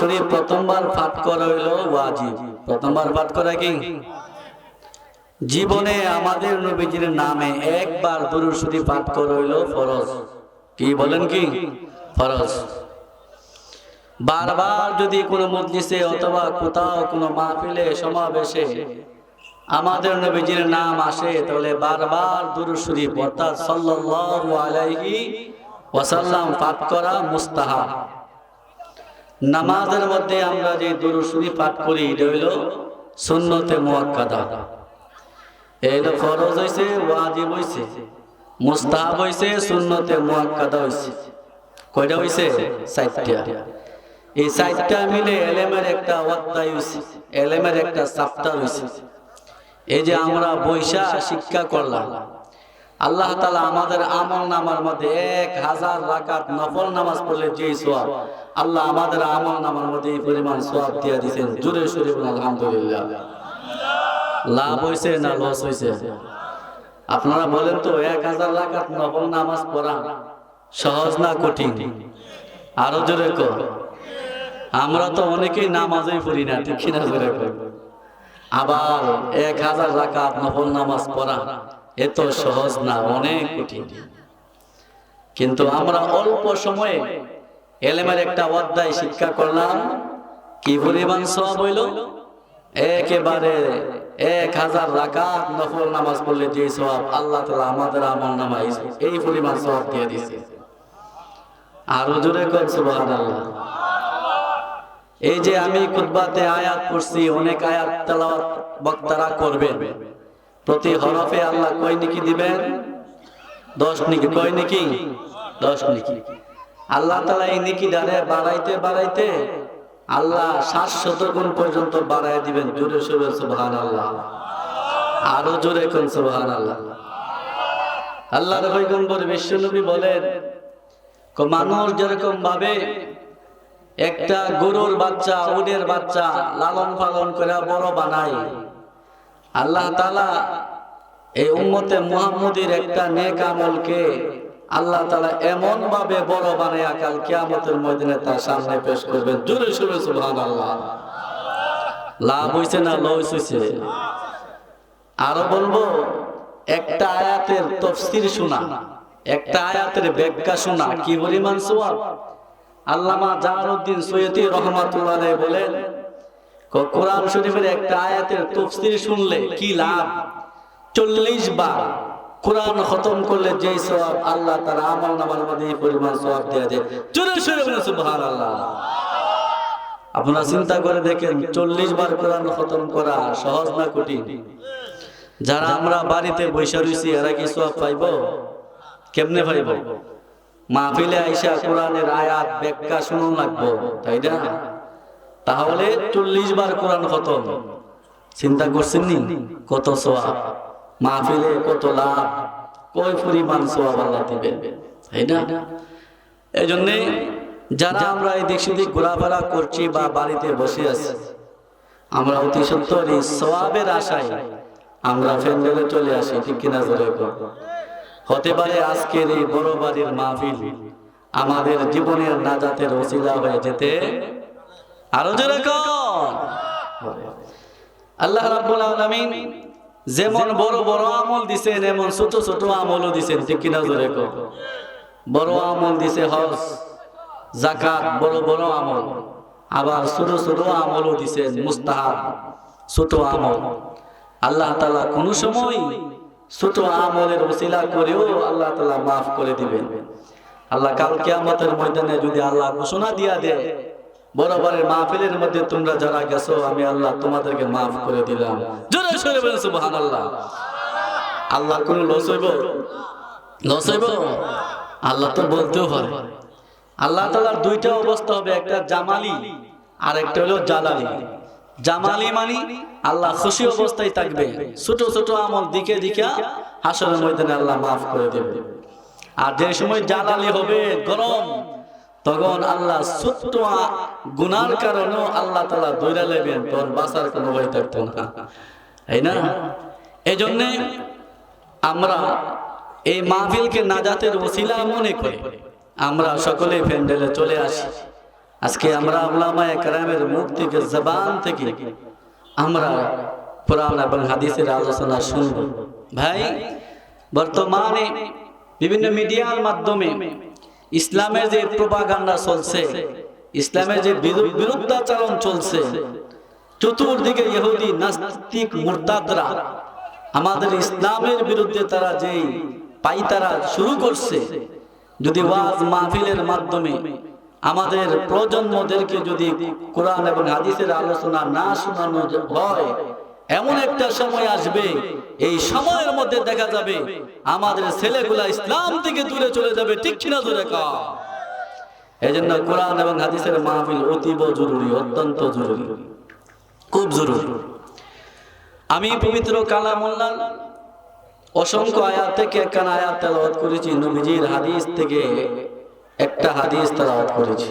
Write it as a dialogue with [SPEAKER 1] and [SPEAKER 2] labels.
[SPEAKER 1] শরীফ প্রথমবার পাঠ করা হইল ওয়াজিব। প্রথমবার পাঠ করা কি? জীবনে আমাদের নবীজির নামে একবার দুরুদ শরীফ পাঠ করা হইল ফরজ। কি বলেন কি? ফরজ। বারবার যদি কোনো মজলিসে অথবা কোথাও কোনো মাহফিলে সমাবেশে আমাদের নবীজির নাম আসে, তাহলে বারবার দুরুদ শরীফ, অর্থাৎ সাল্লাল্লাহু আলাইহি ওয়াসাল্লাম পাঠ করা মুস্তাহাব। নামাজের মধ্যে আমরা যে দুরুদ শরীফ পাঠ করি, এটা হইল সুন্নতে মুআক্কাদা এইটা ফরজ হইছে, ওয়াজিব হইছে, মুস্তাহাব হইছে, সুন্নতে মুআক্কাদা হইছে। কয়টা হইছে? চারটা। এই চারটা মিলে এলেমের একটা অধ্যায় হইছে, এলেমের একটা চাপ্টার হইছে। এই যে আমরা বৈশা শিক্ষা করলাম আল্লাহ তালা আমাদের আমল নামার মধ্যে এক হাজার রাকাত নফল নামাজ পড়লে যে সোয়াব আল্লাহ আমাদের আমল নামার মধ্যে এই পরিমাণ সোয়াব দিয়ে দিয়েছেন। জুড়ে সুরে আলহামদুলিল্লাহ। লাভ হয়েছে না লস হয়েছে আপনারা বলেন তো, এক হাজার রাকাত নফল নামাজ পড়া সহজ না কঠিন? আরও জোরে কর। আমরা তো অনেকেই নামাজই পড়ি না, ঠিক জোরে আবার এক হাজার রাকাত নফল নামাজ পড়া এত সহজ না, অনেক কঠিন। কিন্তু আমরা অল্প সময়ে এলেমের একটা অধ্যায় শিক্ষা করলাম। কি পরিমাণ সব হইল? একেবারে এক হাজার রাকাত নফল নামাজ পড়লে যে সব আল্লাহ তালা আমাদের আমল নামাই এই পরিমাণ সব দিয়ে দিছে আরও জোরে কর সুবহানাল্লাহ। এই যে আমি খুতবাতে আয়াত পড়ছি, অনেক আয়াত তেলাওয়াত বক্তারা করবেন। প্রতি হরফে আল্লাহ কয় নিকি দিবেন? দশ নিকি কয় নিকি? দশ নিকি। আল্লাহ তালা এই নিকি দাঁড়ে বাড়াইতে বাড়াইতে আল্লাহ সাত শত গুণ পর্যন্ত বাড়াই দিবেন। জোরে সোরে সুবহান আল্লাহ আরও জোরে কোন সুবহান আল্লাহ আল্লাহ পয়গম্বর বিশ্বনবী বলেন মানুষ যেরকম ভাবে একটা গরুর বাচ্চা উটের বাচ্চা লালন পালন করে বড় বানায় আল্লাহ তালা এই উম্মতে মুহাম্মদের একটা নেক আমলকে আল্লাহ তালা এমন ভাবে বড় বানায় কাল কিয়ামতের ময়দানে তার সামনে পেশ করবেন। জোরে সুরে সুবহান আল্লাহ লাভ হইছে না লস হইছে? আরও বলব, একটা আয়াতের তফসির শোনা, একটা আয়াতের ব্যাখ্যা শোনা, কি পরিমাণ সোয়াব? আল্লামা জাহারুদ্দিন সৈয়দি রহমাতুল্লাহ বলেন কোরআন শরীফের একটা আয়াতের তফসির শুনলে কি লাভ? চল্লিশ বার কোরআন খতম করলে যে সওয়াব আল্লাহ তার আমল নামার মধ্যে এই পরিমাণ সওয়াব দেয়া যায়। সোরে বলে সুবহানাল্লাহ। আপনারা চিন্তা করে দেখেন, চল্লিশ বার কোরআন খতম করা সহজ না কঠিন? যারা আমরা বাড়িতে বৈশা রয়েছি, এরা কি সব পাইব? কেমনে পাইব? মাহফিলে আইসা কোরআনের আয়াত ব্যাখ্যা শুনুন লাগবো, তাই না? তাহলে চল্লিশ বার কোরআন খতম। চিন্তা করছেন নি? কত সোয়াব মাহফিলে কত লাভ? কয় পরিমাণ সোয়াব আল্লাহ দিবেন? তাই না? এই জন্যে যারা আমরা এই দিক সেদিক ঘোরাফেরা করছি বা বাড়িতে বসে আছি, আমরা অতি সত্তর এই সোয়াবের আশায় আমরা ফ্যান্ডেলে চলে আসি, ঠিক কিনা কর। হতে পারে আজকের এই বড় বাড়ির মাহফিল আমাদের জীবনের নাজাতের ওসিলা হয়ে যেতে আরও জোরে কর। আল্লাহ রাব্বুল আলামিন যেমন বড় বড় আমল দিছেন, এমন ছোট ছোট আমলও দিছেন। ঠিক কিনা জোরে কর। বড় আমল দিছে হজ জাকাত বড় বড় আমল। আবার ছোট ছোট আমলও দিছেন, মুস্তাহাব, ছোট আমল। আল্লাহ তাআলা কোন সময় ছোট আমলের ওসিলা করেও আল্লাহ তাআলা মাফ করে দিবেন। আল্লাহ কাল কিয়ামতের ময়দানে যদি আল্লাহ ঘোষণা দিয়া দেয় বরাবরের মাহফিলের মধ্যে তোমরা যারা গেছো, আমি আল্লাহ তোমাদেরকে মাফ করে দিলাম। জোরে সরে বলেন, সুবহানাল্লাহ। আল্লাহ কোন লস হইব? লস হইব? আল্লাহ তো বলতেও পারে। আল্লাহ তালার দুইটা অবস্থা হবে, একটা জামালি আর একটা হলো জালালি। জামালি মানি আল্লাহ খুশি অবস্থায় থাকবে। ছোট ছোট আমল দিকে দিকে হাসরের ময়দানে আল্লাহ মাফ করে দেবে। আর যে সময় জালালি হবে, গরম তখন আল্লাহ ছোট্ট গুনার কারণেও আল্লাহ তালা দৈরা লেবেন তখন বাঁচার কোনো ভয় থাকতো না। এই না? এই জন্যে আমরা এই মাহফিলকে নাজাতের ওসিলা মনে করে আমরা সকলে প্যান্ডেলে চলে আসি। আজকে আমরা আল্লামা একরামের মুখ থেকে, জবান থেকে আমরা কোরআন এবং হাদিসের আলোচনা শুনব। ভাই, বর্তমানে বিভিন্ন মিডিয়ার মাধ্যমে ইসলামের যে প্রপাগান্ডা চলছে, ইসলামের যে বিরু- বিরুদ্ধাচরণ চলছে, চতুর্দিকে ইহুদি নাস্তিক মুরতাদরা, আমাদের ইসলামের বিরুদ্ধে তারা যেই পাইতারা শুরু করছে, যদি ওয়াজ মাহফিলের মাধ্যমে আমাদের প্রজন্মদেরকে যদি কোরআন এবং হাদিসের আলোচনা না শোনানো হয় এমন একটা সময় আসবে, এই সময়ের মধ্যে দেখা যাবে আমাদের ছেলেগুলা ইসলাম থেকে দূরে চলে যাবে, ঠিক কিনা দূরে কা? এই জন্য কোরআন এবং হাদিসের মাহফিল অতীব জরুরি, অত্যন্ত জরুরি, খুব জরুরি। আমি পবিত্র কালামুল্লাহ অসংখ্য আয়াত থেকে একখান আয়াত তেলাওয়াত করেছি, নবীজির হাদিস থেকে একটা হাদিস তেলাওয়াত করেছি।